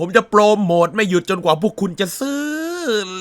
ผมจะโปรโมทไม่หยุดจนกว่าพวกคุณจะซื้อ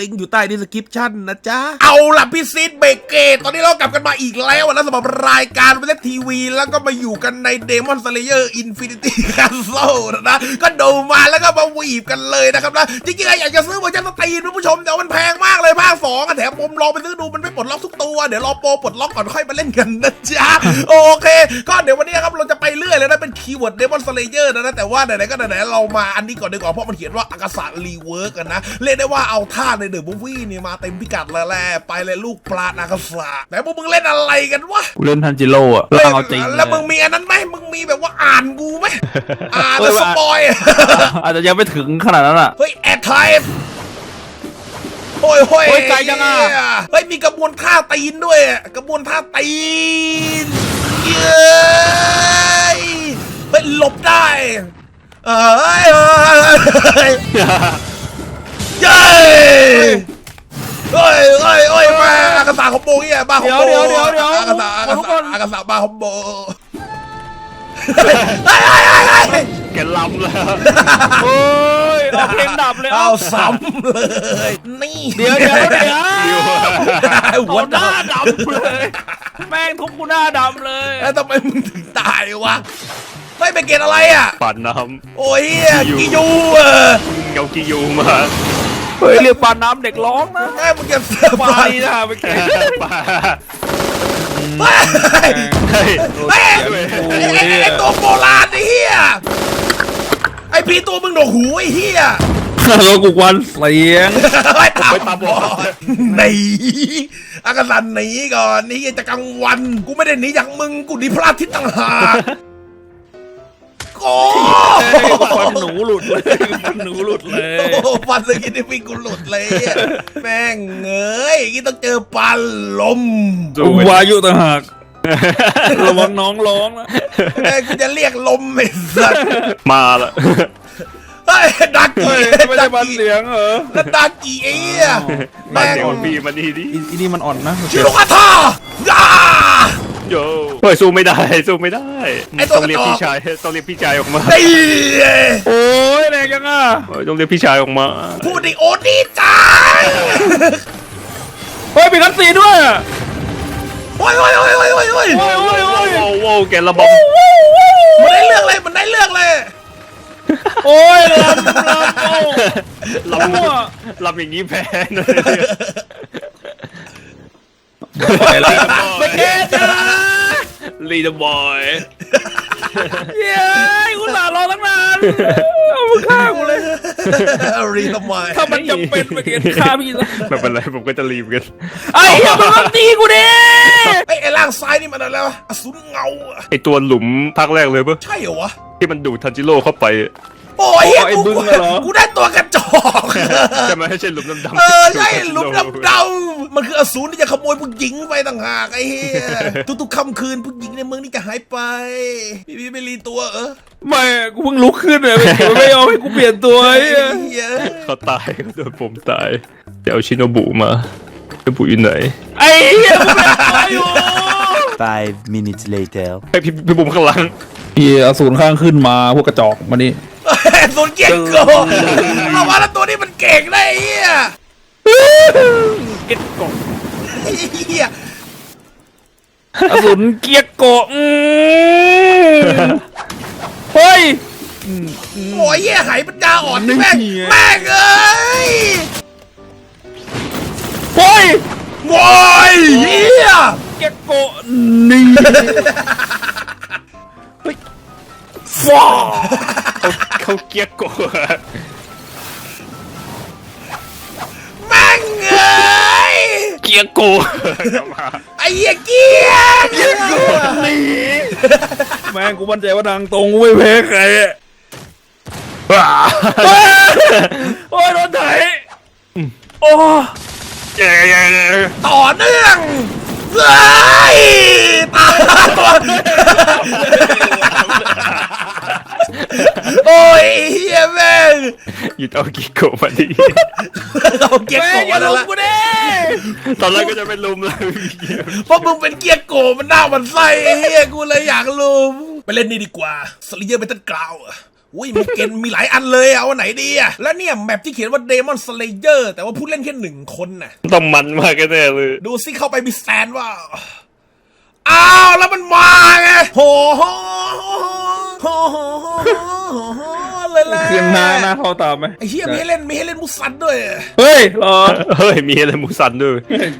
ลิงก์อยู่ใต้ดีสคริปชั่นนะจ๊ะ เอาล่ะพี่ซีดเบเกตตอนนี้เรากลับกันมาอีกแล้วนะสำหรับรายการเวลทีวี แล้วก็มาอยู่กันใน Demon Slayer Infinity Castle นะนะ ก็ดูมาแล้วก็มาวีบกันเลยนะครับนะ จริงๆอยากจะซื้อเวอร์ชันสตรีมนะผู้ชมแต่ว่ามันแพงมากเลยภาคสองอะแถมผมลองไปซื้อดูมันไม่ปลดล็อกทุกตัว เดี๋ยวรอโปรปลดล็อกก่อนค่อยมาเล่นกันนะจ๊ะ โอเค ก็เดี๋ยววันนี้ครับเราจะ เรื่อยเลยนะ เป็นคีย์เวิร์ด Demon Slayer นะนะ แต่ว่าไหนๆก็ไหนๆเรามาอันนี้ก่อนดีกว่าเพราะมันเขียนว่าอากาศรีเวิร์กกันนะ เรียกได้ว่าเอาท่าในเดอะมูฟวี่นี่มาเต็มพิกัดแล้วแหละไปเลยลูกปลาอากาศแต่พวกมึงเล่นอะไรกันวะกูเล่นทันจิโร่อะแล้วเอาจริงแล้วมึงมีอันนั้นไหมมึงมีแบบว่าอ่านกูไหมอ่านแล้วสปอยอาจจะยังไม่ถึงขนาดนั้นอะเฮ้ยแอดไทป์โอ้ยโอ้ยโอ้ยไกลจังอะเฮ้ยมีกระบวนท่าตีนด้วยอะกระบวนท่าตีน เย้ยเฮ้ยหลบได้ เอ้ยเอ้ยเย้ยเฮ้ยเฮ้ยเฮ้ยมาอากาศาคอมโบเฮียบ้าคอมโบเดี๋ยวเดี๋ยวเดี๋ยวอากาศาอากาทุกศาคนอากาศาบ้าคอมโบเฮ้ยเฮ้ยเฮ้ยเฮ้ย แกล้ำแล้วโอ้ย เอาเพลงดับเลยเอาเอาซ้ำเลย นี่เดี๋ยวเดี๋ยวเดี๋ยวหัหัววหหน้าน้าดำเลย แม่งทุบกูหน้าดำเลยแล้วทำไมมึงถึงตายวะไม่เป็นเกณฑ์อะไรอะ ปั่นน้โอ้ยเหี้ยกิยูเออำเงากิยูมาเฮ้ยเรียกปานน้ำเด็กร้องนะแม่มึงจะเสือปาปาดีนะไปเก่งป่าเฮ้ยเฮ้ยเฮ้ยไอ้ไอ้ไอ้ตัวโบราณไอ้เหี้ย ไอ้พี่ตัวมึงหนวกหูไอ้เหี้ยแล้วกูควันเสียง ไอ้ตาบอดหนีอากาศหนีก่อนนี่จะกลางวัน กูไม่ได้หนีอย่างมึง กูหนีพระอาทิตย์ต่างหากโอ้ฟันหนูหลุดเลยฟันหนูหลุดเลยโอ้ฟันเลยกินที่ฟิงกูหลุดเลยอะแม่งเอ้ยอย่างงี้ต้องเจอปันลมกูวายุต่างหาก ระวังน้องร้องนะแม่งกูจะเรียกลมไอ้สัสมาละเฮ้ยดักเฮ้กี้ยไม่ดัได้กบันกี้เสียงเหรอแล้วดักกี้ไอ้เหี้ยมาแม่งเดี๋ยวพี่มาดีดิอีนี่มันอ่อนนะชิโรคาทาย่า โยเฮ้ยสู้ไม่ได้สู้ไม่ได้ไอ้ตัวต้องเรียกกระจอก พี่ชายต้องเรียกพี่ชายออกมาดีโอ้ยแรงยังอะเฮ้ยต้องเรียกพี่ชายออกมาพูดดิโอดีจังเฮ้ยมีคันสีด้วย โอ้ยโอ้ยโอ้ยโอ้ยโอ้ยโอ้ยโอ้ยโอ้ยโอ้ยโอ้โหแกระบำมันได้เรื่องเลยมันได้เรื่องเลยโอ้ยลำลำโอ้ลำลำอย่างนี้แพ้เลย ไปเกตจ้า ลีดบอยเย้ยกูหลารอตั้งนานเอามึงฆ่ากูเลย รีทำไมถ้ามันจำเป็นไปเกตฆ่าพี่ซะไม่เป็นไรผมก็จะรีบกันไอ้เหี้ยมึงต้องตีกูดิไอ้ไอ้ล่างซ้ายนี่มันอะไรวะอสูรเงาอะไอตัวหลุมภาคแรกเลยปะใช่เหรอวะที่มันดูดทันจิโร่เข้าไป โอ้ยเหี้ยกู กูได้ตัวกระจอกใช่ไหมไม่ใช่หลุมดำๆเออใช่หลุมดำดำมันคืออสูรที่จะขโมยผู้หญิงไปต่างหากไอ้เหี้ยทุกๆค่ำคืนผู้หญิงในเมืองนี่จะหายไปพี่พี่ไม่รีตัวเออไม่กูเพิ่งลุกขึ้นเลยไม่ยอมให้กูเปลี่ยนตัวไอ้เหี้ยเหี้ยเขาตายเขาโดนผมตายเดี๋ยวเอาชิโนบุมาชิโนบุอยู่ไหนไอ้เหี้ยกูเป็นตัวอยู่ Five minutes later. ให้พี่พี่บุ๋มข้างหลังเหี้ยอสูรข้างขึ้นมาพวกกระจอกมานี่ สูนเกียงโกเอาว่าแล้วตัวนี้มันเก่งได้ไอ้เหี้ยเก็ตกบไอ้เหี้ยอสูรเกียร์โกะอืมเฮ้ย โอ้ยเหี้ยหายปัญญาอ่อนนี่แม่งไงแม่งเอ้ยเฮ้ย โว้ยเหี้ยเกียร์โกะนี่เฮ้ยฟ้า เขาเกียร์โกะแม่งเอ้ยเกียร์โกะมาไอ้เหี้ยเกียร์เกียร์นี่แม่งกูมั่นใจว่าทางตรงกูไม่แพ้ใครอะโอ้ยโดนไถโอ้ยต่อเนื่องเฮ้ยตาย โอ้ยเฮียแม่งหยุดเอาเกียร์โกะมาดิเอาเกียร์แม่โกงอย่านั่ลนงละกูดิตอนแรกก็จะเป็นลุมเลยเพราะมึงเป็นเกียร์โกมันหน้ามันไส้ไอ้เฮียกูเลยอยากลุมไปเล่นนี่ดีกว่าสลิเยอร์เมทัลกราวอุ้ยมุกเกนมีหลายอันเลยเอาอันไหนดีอะแล้วเนี่ยแมปที่เขียนว่า Demon Slayer แต่ว่าผู้เล่นแค่หนึ่งคนน่ะ ต้องมันมากแน่ๆเลย ดูซิเข้าไปมีแซนว่า อ้าว แล้วมันมาไงโห โหโหโหเลยแหละคืนหน้าหน้าเข้าตามไหมไอ้เฮียมีให้เล่นมีให้เล่นมุสันด้วย เฮ้ยรอเฮ้ยมีอะไรมูซันด้วย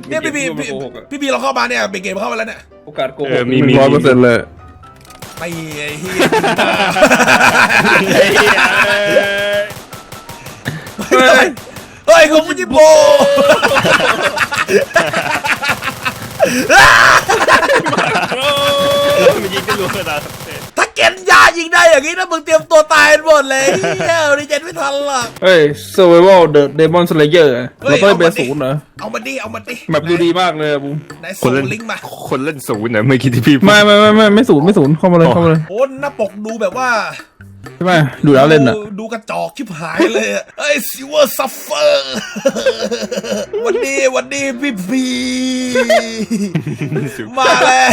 เนี่ยพี่บีพี่พี่บีเราเข้ามาเนี่ยเบเกมเข้ามาแล้วเนี่ยโอกาสโกหเอกมีมี ร้อยเปอร์เซ็นต์เลยไอ้เฮียเฮ้ยเฮ้ยของฟูจิโบมันยิงกันรัวขนาดนั้น นยายิงได้อย่างนี้นะมึงเตรียมตัวตายกันหมดเลยเฮียดิเจนไม่ทันหรอก เฮ้ย survival the demon slayer เฮ้ยเราต้องเอาเป็มานดิ ศูนย์เหรอเอามาดิเอามาดิแบบดูดีมากเลยอะบุ้มไหนคส่นงเล่นลิงก์มา คนเล่นศูนย์นะไม่คิดที่พี่พูด ไม่ไม่ไม่ไม่ไม่ศูนย์ไม่ศูนย์เข้ามาเลยเข้ามาเลยโอ้หน้าปกดูแบบว่า ใช่ไหมดูแล้วเล่นอะ ดูดูกระจอกชิบหายเลยอะเอ้ยซิวเวอร์ซัฟเฟอร์ วันนี้วันนี้พี่พีมาแล้ว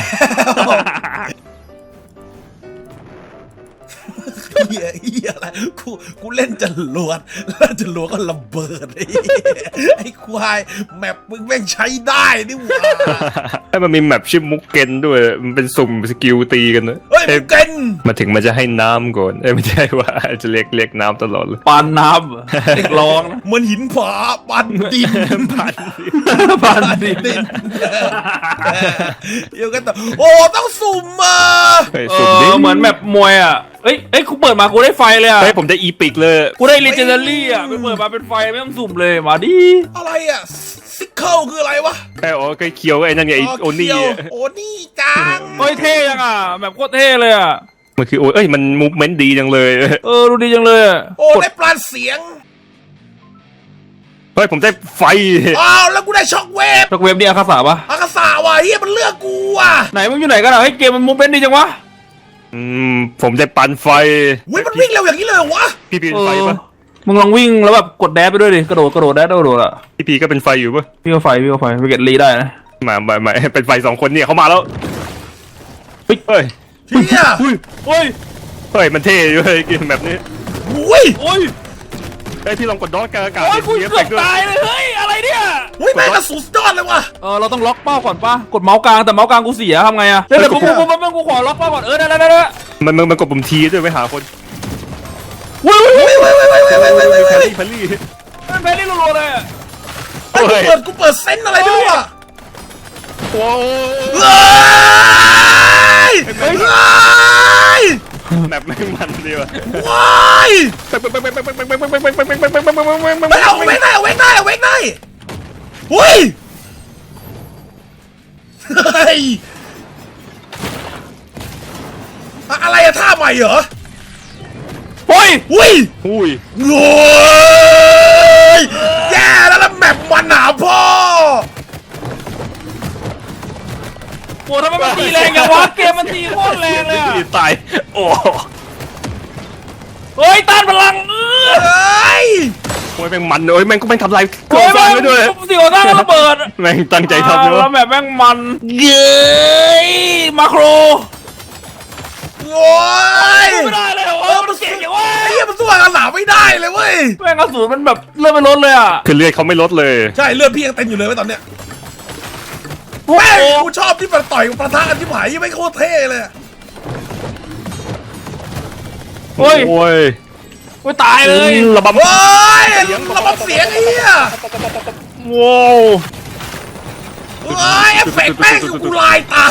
กูกูเล่นจรวดแล้วจรวดก็ระเบิดไอ้เหี้ยไอ้ควายแมปมึงแม่งใช้ได้นี่หว่าให้มันมีแมปชื่อมุกเกนด้วยมันเป็นสุ่มสกิลตีกันนะเฮ้ยมึงเก่งมาถึงมันจะให้น้ำก่อนเอ้ยไม่ใช่ว่าจะเรียกเรียกน้ำตลอดเลยปานน้ำเหรอเด็กร้องนะเหมือนหินผาปันดินพันปานดินดินเดี๋ยวกันต่อโอ้ต้องสุ่มมาเฮ้ยเอสุ่มดิอเหมือนแบบมวยอะ เอ้ยเอ้ยกูเปิดมากูได้ไฟเลยอะ เฮ้ยผมได้อีปิกเลย กูได้ legendary อะไปเปิดมาเป็นไฟไม่ต้องสุ่มเลยมาดิอะไรอะซิกเคิลคืออะไรวะไอ้อ๋อไอ้เคียวไอ้นั่นไงไอ้โอนี่เคียวโอนี่จังเฮ้ยเท่ยังอะแบบโคตรเท่เลยอะ มันคือโอเอ้ยมันมูฟเมนต์ดีจังเลย เออดูดีจังเลยอะโอ้ได้ปลาเสียงเฮ้ยผมได้ไฟอ้าวแล้วกูได้ช็อกเวฟจากเว็บเดียคาสาปะอากาศาว่ะเฮียมันเลือกกูอะไหนมึงอยู่ไหนกันอะให้เกมมันมูฟเป็นดีจังวะ อืมผมได้ปันไฟวิมันวิ่งเร็วอย่างนี้เลยเหรอวะพี่พีเอเป็นไฟอปะมึงลองวิ่งแล้วแบบกดแดดไปด้วยดิกระโดดกระโดดแดดกระโดดอะพี่พีก็เป็นไฟอยู่ปะพี่ก็ไฟพี่ก็ไฟไปเก็ตลีได้นะมามามาเป็นไฟสองคนเนี่ยเขามาแล้วเฮ้ยเฮ้ยเฮียอุ้ยโอ้ยเฮ้ยมันเท่อยู่เลยเกมแบบนี้อุ้ยโอ้ย เฮ้ยพี่ลองกดดอทกลางอากาศโอ้ยกูมีเกือบด้วยตายเลยเฮ้ยอะไรเนี่ยอุ้ยแม่งกระสุนยอดเลยว่ะเออเราต้องล็อกเป้าก่อนป่ะกดเมาส์กลางแต่เมาส์กลางกูเสียทำไงอะเดี๋ยวเดี๋ยวกูกูกูกูกูขอล็อกเป้าก่อนเออได้ได้ได้ได้มันมันมันกดปุ่มทีด้วยไปหาคนอุ้ยอุ้ยอุ้ยเว้ยเว้ยเว้ยเว้ยเว้ยเว้ยแพเว้ลยลี่แพลลี่มันเป็นนี่รัวๆเลยอะเฮ้ยกูเปิดกูเปิดเซนต์อะไรด้วยว่ะโอ้เฮ้ยเฮ้ย แบบไม่งมันดีว่ะว้ายไม่เอาเว้งได้เอาเว้งได้เอาเว้งได้อุ้ยเฮ้ยอะอะไรอะท่าใหม่เหรอโอ้ยอุ้ยอุ้ยโอ้ยแย่แล้วแล้วแมปมันหนาพ่อ โหทำไมมันตีแรงอย่างวะเกมมันตีโคตรแรงเลยอะพี่ตาย โอ้เฮ้ยต้านพลังเออเฮ้ยโอ้ยแม่งมันโอ้ยแม่งก็แม่งทำลายเกิโอ้ดยสร้าแม่งงไว้ด้วยเสียวตั้งระเบิดแม่งตั้งใจทำอ่าเนาะแล้วแบบแม่งมันเย้ยมาโครโอ้ยไม่ได้เลยโอ้ยมันเก่งอย่างวะไอ้เหี้ยมันสู้กับหนาไม่ได้เลยเว้ยแม่งกระสุนมันแบบเลื่อนไปลดเลยอะคือเลือดเขาไม่ลดเลย ใช่เลือดพี่ยังเต็มอยู่เลยเว้ยตอนเนี้ย โอ้แม่งโหกูชอบที่มันต่อยกับประทะกันที่หายยังไม่โคตรเท่เลยอะโอ้ยโอ้ยโอ้ยตายเลยระบำโอ้ยระบบเสียงไอ้เหี้ยว้าวโอ้ยเอฟเฟกต์แม่งกูลายตา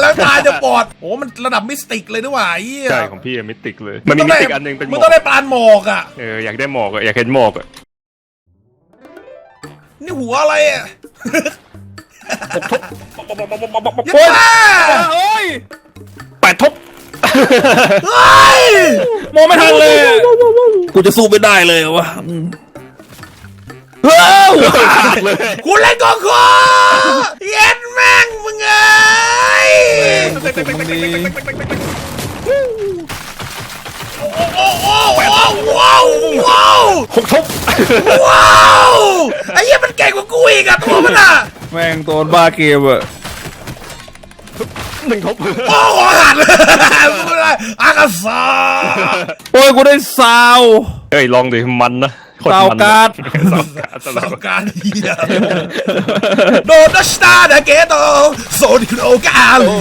แล้วตาจะบอดโอ้มันระดับมิสติกเลยด้วยว่ะไอ้เหี้ยใช่ของพี่มิติกเลย มันมีมิติกอันหนึงเป็นหมมึงอต้องกได้ปลานหมอกอะ เอออยากได้หมอกอะอยากเห็นหมอกอะนี่หัวอะไรอะ โอ้ยยัดเฮ้ยแปดทบเฮ้ยมองไม่ทันเลยอะกูจะสู้ไม่ได้เลยวะอืมเฮ้ยเลยกูเล่นกองคอเย็นแม่งมึงเอ้ย โอ้โอ้โอ้ว้าวว้าวว้าวหกทบว้าวไอ้เหี้ยมันเก่งกว่ากูอีกอะตัวมันอะแม่งตัวบ้าเกมอะหนึ่งทบโอ้โหหันไม่ได้อากาศาโอ้ยกูได้ซาวเฮ้ยลองดิมันนะโคตซาวมันการ์ดซาวการ์ดซาวสาการ์วดการเฮียโดนัสตาดาเกโตโซนิโอกาลี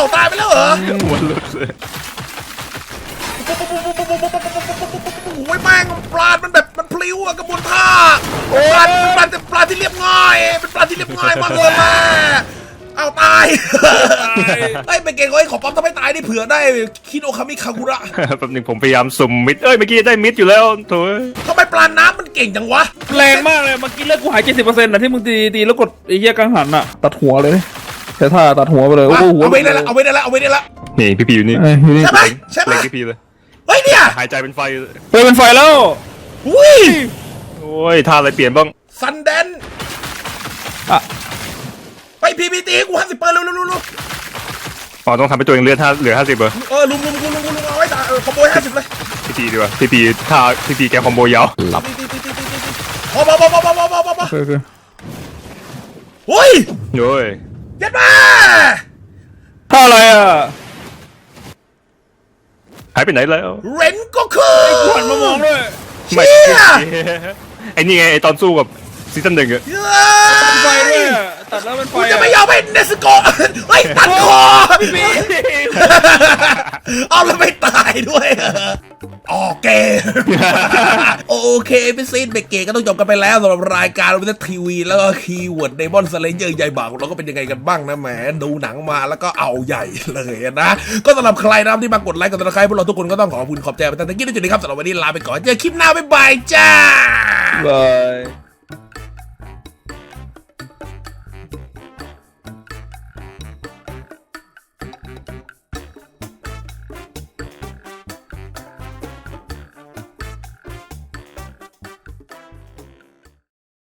หัวหลุดเลยหัวหลุดเลยเอ้าตายไปแล้วเหรอหัวหลุดเลยโอ้ยแม่งปลามันแบบมันพลิ้วอะกระบวนท่าปลาเป็นปลาปลาที่เรียบง่ายเป็นปลาที่เรียบง่ายมากเลยแม่เอาตายไอ้ยเป็นเก่งเอ้ยขอปั๊มทำให้ตายได้เผื่อได้คิโนคามิคากุระแป๊บหนึงผมพยายามสุ่มมิดเอ้ยเมื่อกี้ได้มิดอยู่แล้วโถ่เอ้ยทำไมปลาน้ำมันเก่งจังวะ แรงมากเลยเมื่อกี้เลือดกูหายเจ็ดสิบเปอร์เซ็นต์นะที่มึงตีตีแล้วกดไอ้เหี้ยกังหันอะตัดหัวเลย ใช้ท่าตัดหัวไปเลยโอ้เอาโหหัวเอาไว้ได้ละเอาไว้ได้ละเอาไว้ได้ละนี่พี่พีอยู่นี่เอ้ยอยู่นี่ใช่ไหมใช่ไหมเล็งพี่พีเลยเฮ้ยเนี่ยหายใจเป็นไฟเฮ้ยเป็นไฟแล้วอุ้ยโอ้ยท่าอะไรเปลี่ยนบ้างซันเดนอะไปพีพีตีกูห้าสิบเปอร์เร็วเร็วเร็วเร็วอ๋อต้องทำให้ตัวเองเลือดห้าเหลือห้าสิบเหรอเออลุมลุมลุมลุมลุมเอาไว้ตาเออขโมยห้าสิบเลยพี่พีดีกว่าพี่พีท่าพี่พีแกคอมโบยาวตีตีตีตีตีตีตีพอพอพอพอพอพอพอพอพอโอเคโอเคเฮ้ยโอ้ย เย็ดมาท่าอะไรอะหายไปไหนแล้วเรนก็คือหันมามองด้วยไม่เชี่ยไอ้นี่ไงไอ้ตอนสู้กับ ซีซั่นหนึ่งอะเฮ้ไฟด้วยยอะตัดแล้วเป็นไฟกูจะอะไม่ยอมให้เนสโกะเฮ้ยตัดคอเอาแล้วไม่ตายด้วยเหรอโอเคโอเคพี่ซีนเบรกเกตก็ต้องจบกันไปแล้วสำหรับรายการวิทยทีวี แล้วก็คีย์เวิร์ดเดมอนสเลเยอร์ใหญ่บางเราก็เป็นยังไงกันบ้างนะแหมดูหนังมาแล้วก็เอาใหญ่เลยนะ ก็สำหรับใครนะครับที่มากดไลค์กดติดตามพวกเราทุกคนก็ต้องขอบคุณขอบใจไปตั้งแต่กี้ด้วยจุดนี้ครับสำหรับวันนี้ลาไปก่อนเจอคลิปหน้าบ๊ายบายจ้าบาย